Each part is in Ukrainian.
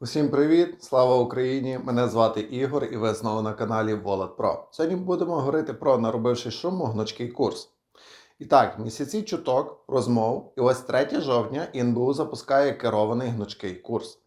Усім привіт! Слава Україні! Мене звати Ігор і ви знову на каналі Wallet Pro. Сьогодні будемо говорити про наробивши шуму гнучкий курс. І так, місяці чуток, розмов, і ось 3 жовтня НБУ запускає керований гнучкий курс.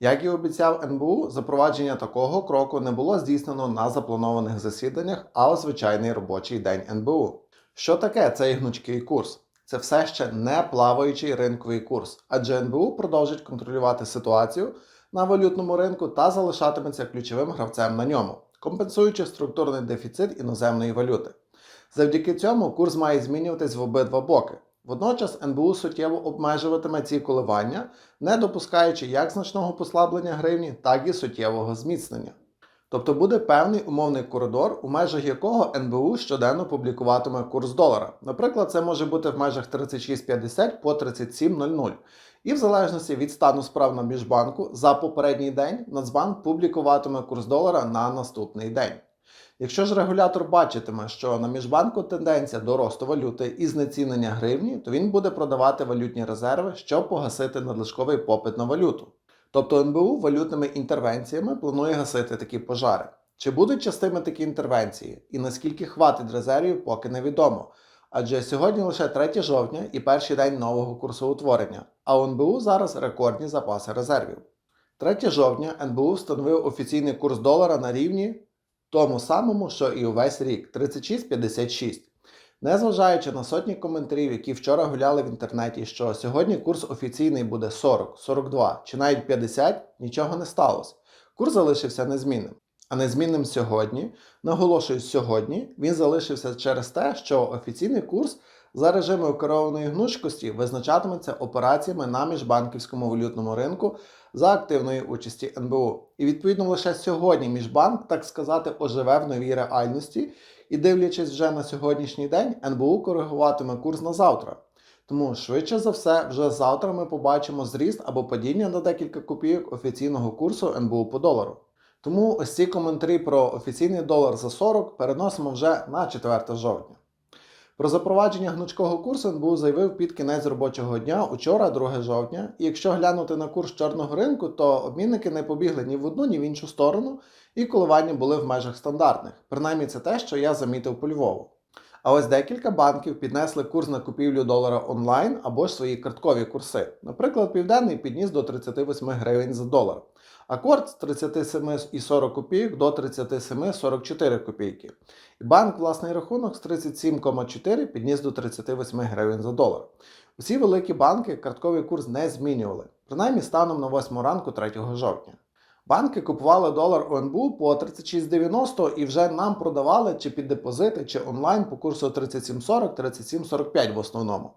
Як і обіцяв НБУ, запровадження такого кроку не було здійснено на запланованих засіданнях, а у звичайний робочий день НБУ. Що таке цей гнучкий курс? Це все ще не плаваючий ринковий курс, адже НБУ продовжить контролювати ситуацію на валютному ринку та залишатиметься ключовим гравцем на ньому, компенсуючи структурний дефіцит іноземної валюти. Завдяки цьому курс має змінюватись в обидва боки. Водночас НБУ суттєво обмежуватиме ці коливання, не допускаючи як значного послаблення гривні, так і суттєвого зміцнення. Тобто буде певний умовний коридор, у межах якого НБУ щоденно публікуватиме курс долара. Наприклад, це може бути в межах 36,50 по 37,00. І в залежності від стану справ на міжбанку за попередній день Нацбанк публікуватиме курс долара на наступний день. Якщо ж регулятор бачитиме, що на міжбанку тенденція до росту валюти і знецінення гривні, то він буде продавати валютні резерви, щоб погасити надлишковий попит на валюту. Тобто НБУ валютними інтервенціями планує гасити такі пожари. Чи будуть частими такі інтервенції і наскільки хватить резервів, поки невідомо. Адже сьогодні лише 3 жовтня і перший день нового курсоутворення, а у НБУ зараз рекордні запаси резервів. 3 жовтня НБУ встановив офіційний курс долара на рівні тому самому, що і увесь рік 36,56. Незважаючи на сотні коментарів, які вчора гуляли в інтернеті, що сьогодні курс офіційний буде 40, 42 чи навіть 50, нічого не сталося. Курс залишився незмінним. А незмінним сьогодні, наголошую, сьогодні він залишився через те, що офіційний курс за режимою керованої гнучкості визначатиметься операціями на міжбанківському валютному ринку за активної участі НБУ. І відповідно лише сьогодні міжбанк, так сказати, оживе в новій реальності, і дивлячись вже на сьогоднішній день, НБУ коригуватиме курс на завтра. Тому швидше за все, вже завтра ми побачимо зріст або падіння на декілька копійок офіційного курсу НБУ по долару. Тому ось ці коментарі про офіційний долар за 40 переносимо вже на 4 жовтня. Про запровадження гнучкого курсу НБУ заявив під кінець робочого дня учора, 2 жовтня. І якщо глянути на курс чорного ринку, то обмінники не побігли ні в одну, ні в іншу сторону, і коливання були в межах стандартних. Принаймні, це те, що я замітив по Львову. А ось декілька банків піднесли курс на купівлю долара онлайн або ж свої карткові курси. Наприклад, Південний підніс до 38 гривень за долар. Акорд з 37,40 копійок до 37,44 копійки. І банк власний рахунок з 37,4 підніс до 38 гривень за долар. Усі великі банки картковий курс не змінювали, принаймні станом на 8 ранку 3 жовтня. Банки купували долар ОНБУ по 36,90 і вже нам продавали чи під депозити, чи онлайн по курсу 37,40-37,45 в основному.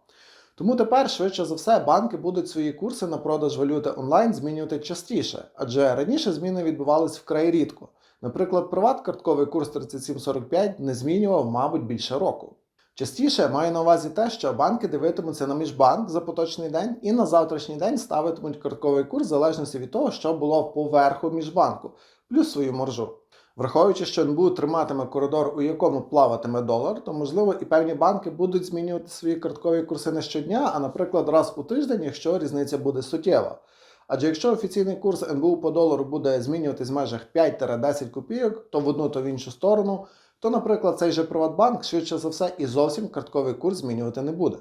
Тому тепер, швидше за все, банки будуть свої курси на продаж валюти онлайн змінювати частіше, адже раніше зміни відбувались вкрай рідко. Наприклад, приват-картковий курс 37,45 не змінював, мабуть, більше року. Частіше маю на увазі те, що банки дивитимуться на міжбанк за поточний день і на завтрашній день ставитимуть картковий курс в залежності від того, що було поверху міжбанку, плюс свою маржу. Враховуючи, що НБУ триматиме коридор, у якому плаватиме долар, то можливо і певні банки будуть змінювати свої карткові курси не щодня, а наприклад, раз у тиждень, якщо різниця буде суттєва. Адже якщо офіційний курс НБУ по долару буде змінюватись в межах 5-10 копійок, то в одну, то в іншу сторону, то, наприклад, цей же Приватбанк швидше за все і зовсім картковий курс змінювати не буде.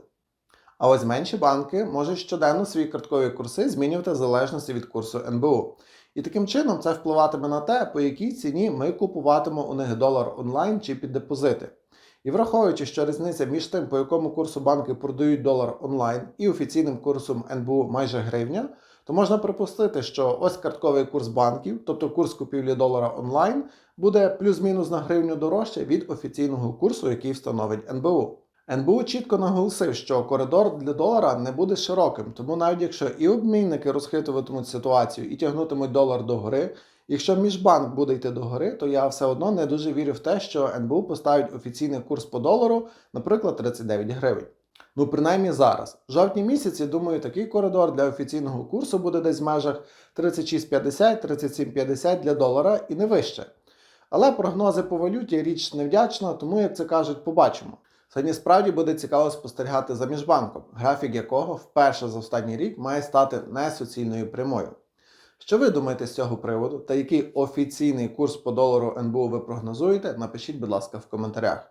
А ось менші банки можуть щоденно свої карткові курси змінювати в залежності від курсу НБУ. І таким чином це впливатиме на те, по якій ціні ми купуватимемо у них долар онлайн чи під депозити. І враховуючи, що різниця між тим, по якому курсу банки продають долар онлайн і офіційним курсом НБУ майже гривня, то можна припустити, що ось картковий курс банків, тобто курс купівлі долара онлайн, буде плюс-мінус на гривню дорожче від офіційного курсу, який встановить НБУ. НБУ чітко наголосив, що коридор для долара не буде широким, тому навіть якщо і обмінники розхитуватимуть ситуацію і тягнутимуть долар догори, якщо міжбанк буде йти догори, то я все одно не дуже вірю в те, що НБУ поставить офіційний курс по долару, наприклад, 39 гривень. Ну, принаймні зараз. В жовтні місяці, думаю, такий коридор для офіційного курсу буде десь в межах 36,50-37,50 для долара і не вище. Але прогнози по валюті річ невдячна, тому, як це кажуть, побачимо. Сьогодні справді буде цікаво спостерігати за міжбанком, графік якого вперше за останній рік має стати несуцільною прямою. Що ви думаєте з цього приводу та який офіційний курс по долару НБУ ви прогнозуєте? Напишіть, будь ласка, в коментарях.